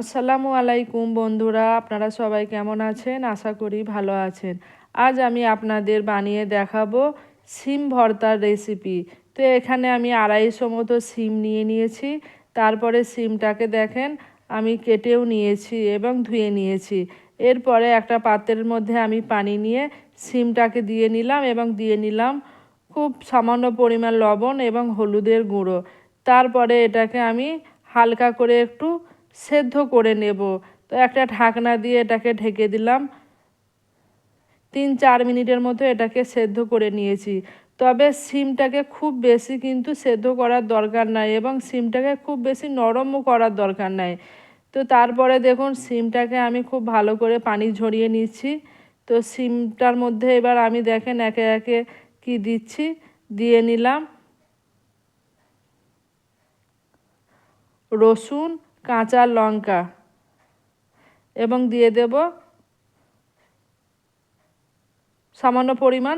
আসসালামু আলাইকুম বন্ধুরা, আপনারা সবাই কেমন আছেন? আশা করি ভালো আছেন। আজ আমি আপনাদের বানিয়ে দেখাবো সিম ভর্তার রেসিপি। তো এখানে আমি আড়াইশো মতো সিম নিয়ে নিয়েছি। তারপরে সিমটাকে দেখেন, আমি কেটেও নিয়েছি এবং ধুয়ে নিয়েছি। এরপরে একটা পাত্রের মধ্যে আমি পানি নিয়ে সিমটাকে দিয়ে নিলাম এবং দিয়ে নিলাম খুব সামান্য পরিমাণ লবণ এবং হলুদের গুঁড়ো। তারপরে এটাকে আমি হালকা করে একটু সেদ্ধ করে নেব। তো একটা ঢাকনা দিয়ে এটাকে ঢেকে দিলাম। তিন চার মিনিটের মতো এটাকে সেদ্ধ করে নিয়েছি। তবে সিমটাকে খুব বেশি কিন্তু সেদ্ধ করার দরকার নাই এবং সিমটাকে খুব বেশি নরমও করার দরকার নাই। তো তারপরে দেখুন, সিমটাকে আমি খুব ভালো করে পানি ঝরিয়ে নিচ্ছি। তো সিমটার মধ্যে এবার আমি দেখেন একে একে কি দিচ্ছি, দিয়ে নিলাম রসুন কাঁচা লঙ্কা এবং দিয়ে দেব সামান্য পরিমাণ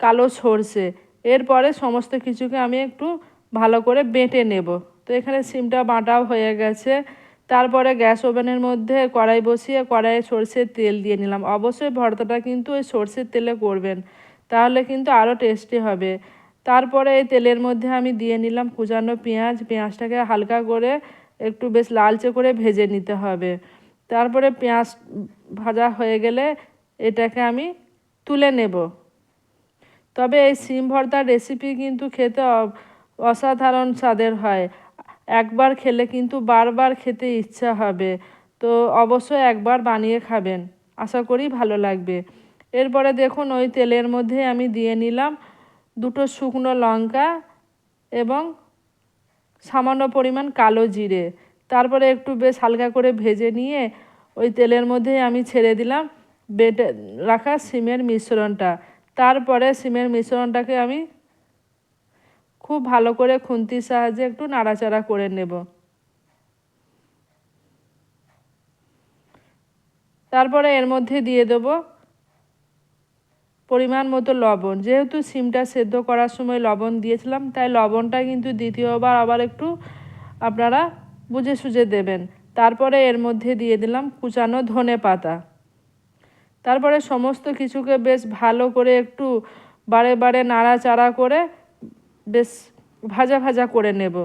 কালো সর্ষে। এরপরে সমস্ত কিছুকে আমি একটু ভালো করে বেটে নেব। তো এখানে সিমটা বাঁটাও হয়ে গেছে। তারপরে গ্যাস ওভেনের মধ্যে কড়াই বসিয়ে কড়াইয়ে সর্ষের তেল দিয়ে নিলাম। অবশ্যই ভর্তাটা কিন্তু ওই সর্ষের তেলে করবেন, তাহলে কিন্তু আরও টেস্টি হবে। তারপরে এই তেলের মধ্যে আমি দিয়ে নিলাম কুচানো পেঁয়াজ। পেঁয়াজটাকে হালকা করে একটু বেশ লালচে করে ভেজে নিতে হবে। তারপরে পেঁয়াজ ভাজা হয়ে গেলে এটাকে আমি তুলে নেব। তবে এই সিম ভর্তার রেসিপি কিন্তু খেতে অসাধারণ স্বাদের হয়। একবার খেলে কিন্তু বারবার খেতে ইচ্ছা হবে। তো অবশ্যই একবার বানিয়ে খাবেন। আশা করি ভালো লাগবে। এরপরে দেখুন, ওই তেলের মধ্যে আমি দিয়ে নিলাম দুটো শুকনো লঙ্কা এবং সামান্য পরিমাণ কালো জিরে। তারপরে একটু বেশ হালকা করে ভেজে নিয়ে ওই তেলের মধ্যে আমি ছেড়ে দিলাম বেটে রাখা সিমের মিশ্রণটা। তারপরে সিমের মিশ্রণটাকে আমি খুব ভালো করে খুন্তির সাহায্যে একটু নাড়াচাড়া করে নেব। তারপরে এর মধ্যে দিয়ে দেবো পরিমাণ মতো লবণ। যেহেতু সিমটা সেদ্ধ করার সময় লবণ দিয়েছিলাম, তাই লবণটা কিন্তু দ্বিতীয়বার আবার একটু আপনারা বুঝে সুঝে দেবেন। তারপরে এর মধ্যে দিয়ে দিলাম কুচানো ধনে পাতা। তারপরে সমস্ত কিছুকে বেশ ভালো করে একটু বারে বারে নাড়াচাড়া করে বেশ ভাজা ভাজা করে নেব।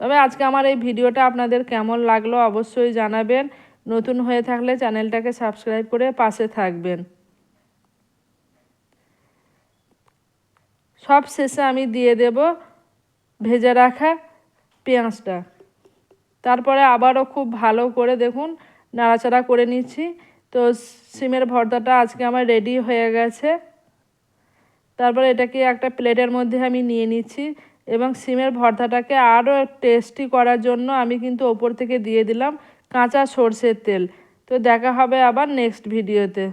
তবে আজকে আমার এই ভিডিওটা আপনাদের কেমন লাগল অবশ্যই জানাবেন। নতুন হয়ে থাকলে চ্যানেলটাকে সাবস্ক্রাইব করে পাশে থাকবেন। সব শেষে আমি দিয়ে দেব ভেজে রাখা পেঁয়াজটা। তারপরে আবারও খুব ভালো করে দেখুন, নাড়াচাড়া করে নিচ্ছি। তো সিমের ভর্তাটা আজকে আমার রেডি হয়ে গেছে। তারপরে এটাকে একটা প্লেটের মধ্যে আমি নিয়ে নিচ্ছি এবং সিমের ভর্তাটাকে আরও টেস্টি করার জন্য আমি কিন্তু ওপর থেকে দিয়ে দিলাম। কাঁচা সর্ষের তেল। তো দেখা হবে আবার নেক্সট ভিডিওতে